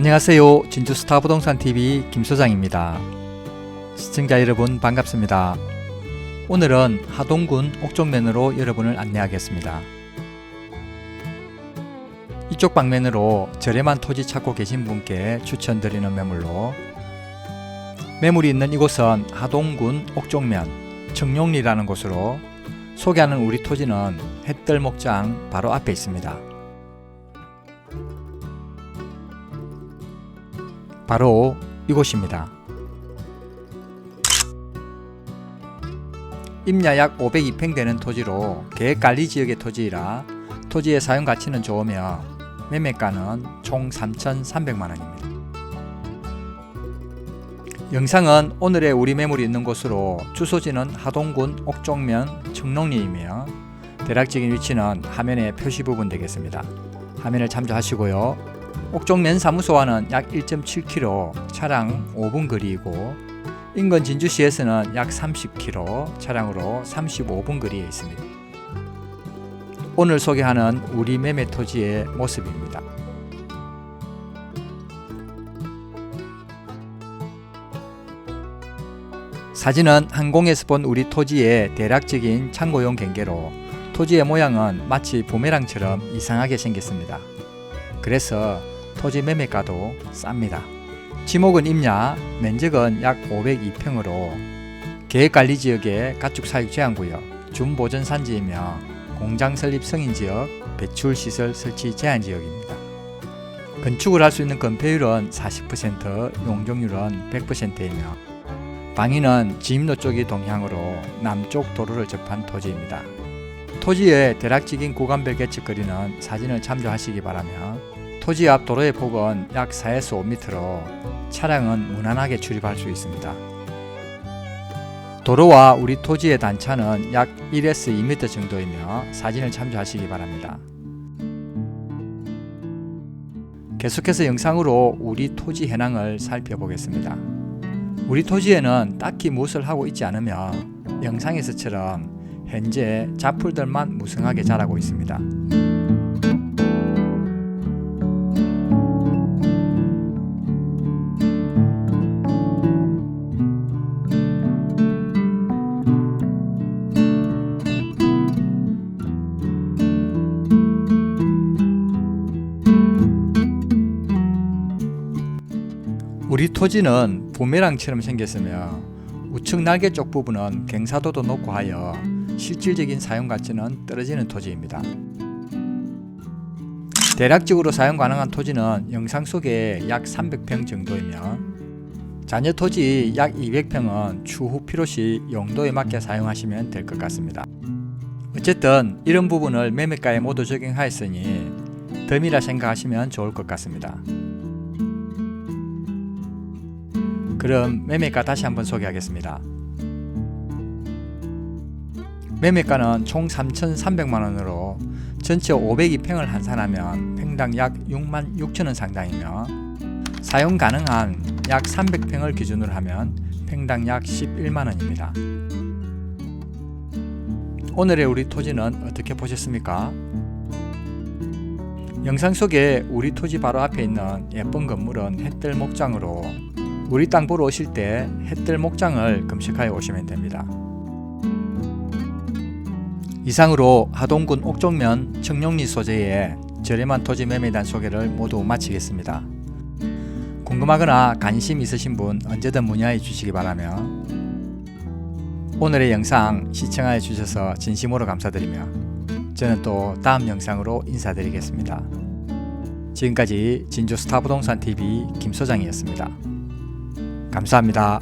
안녕하세요. 진주스타 부동산 TV 김 소장입니다. 시청자 여러분 반갑습니다. 오늘은 하동군 옥정면으로 여러분을 안내하겠습니다. 이쪽 방면으로 저렴한 토지 찾고 계신 분께 추천드리는 매물로 매물이 있는 이곳은 하동군 옥정면 청룡리라는 곳으로 소개하는 우리 토지는 햇들 목장 바로 앞에 있습니다. 바로 이곳입니다. 임야 약 502평 되는 토지로 계획관리 지역의 토지이라 토지의 사용 가치는 좋으며 매매가는 총 3,300만 원입니다. 영상은 오늘의 우리 매물이 있는 곳으로 주소지는 하동군 옥종면 청롱리이며 대략적인 위치는 화면의 표시 부분 되겠습니다. 화면을 참조하시고요. 옥종면 사무소와는 약 1.7km, 차량 5분 거리이고 인근 진주시에서는 약 30km, 차량으로 35분 거리에 있습니다. 오늘 소개하는 우리 매매 토지의 모습입니다. 사진은 항공에서 본 우리 토지의 대략적인 참고용 경계로 토지의 모양은 마치 부메랑처럼 이상하게 생겼습니다. 그래서 토지 매매가도 쌉니다. 지목은 임야, 면적은 약 502평으로 계획관리 지역의 가축 사육 제한구역, 준보전 산지이며 공장 설립 승인 지역, 배출 시설 설치 제한 지역입니다. 건축을 할 수 있는 건폐율은 40%, 용적률은 100%이며 방위는 지임로 쪽이 동향으로 남쪽 도로를 접한 토지입니다. 토지의 대략적인 구간별 개측 거리는 사진을 참조하시기 바라며 토지 앞 도로의 폭은 약 4에서 5m로 차량은 무난하게 출입할 수 있습니다. 도로와 우리 토지의 단차는 약 1에서 2m 정도이며 사진을 참조하시기 바랍니다. 계속해서 영상으로 우리 토지 현황을 살펴보겠습니다. 우리 토지에는 딱히 무엇을 하고 있지 않으며 영상에서처럼 현재 잡풀들만 무성하게 자라고 있습니다. 우리 토지는 부메랑처럼 생겼으며 우측 날개 쪽 부분은 경사도도 높고 하여 실질적인 사용 가치는 떨어지는 토지입니다. 대략적으로 사용 가능한 토지는 영상 속에 약 300평 정도이며 잔여 토지 약 200평은 추후 필요시 용도에 맞게 사용하시면 될 것 같습니다. 어쨌든 이런 부분을 매매가에 모두 적용하였으니 덤이라 생각하시면 좋을 것 같습니다. 그럼 매매가 다시 한번 소개하겠습니다. 매매가는 총 3,300만 원으로 전체 502평을 환산하면 평당 약 6만 6천 원 상당이며 사용 가능한 약 300평을 기준으로 하면 평당 약 11만 원입니다. 오늘의 우리 토지는 어떻게 보셨습니까? 영상 속에 우리 토지 바로 앞에 있는 예쁜 건물은 햇들 목장으로 우리 땅 보러 오실 때 햇들 목장을 검색하여 오시면 됩니다. 이상으로 하동군 옥종면 청룡리 소재의 저렴한 토지 매매단 소개를 모두 마치겠습니다. 궁금하거나 관심 있으신 분 언제든 문의해 주시기 바라며 오늘의 영상 시청하여 주셔서 진심으로 감사드리며 저는 또 다음 영상으로 인사드리겠습니다. 지금까지 진주 스타부동산 TV 김소장이었습니다. 감사합니다.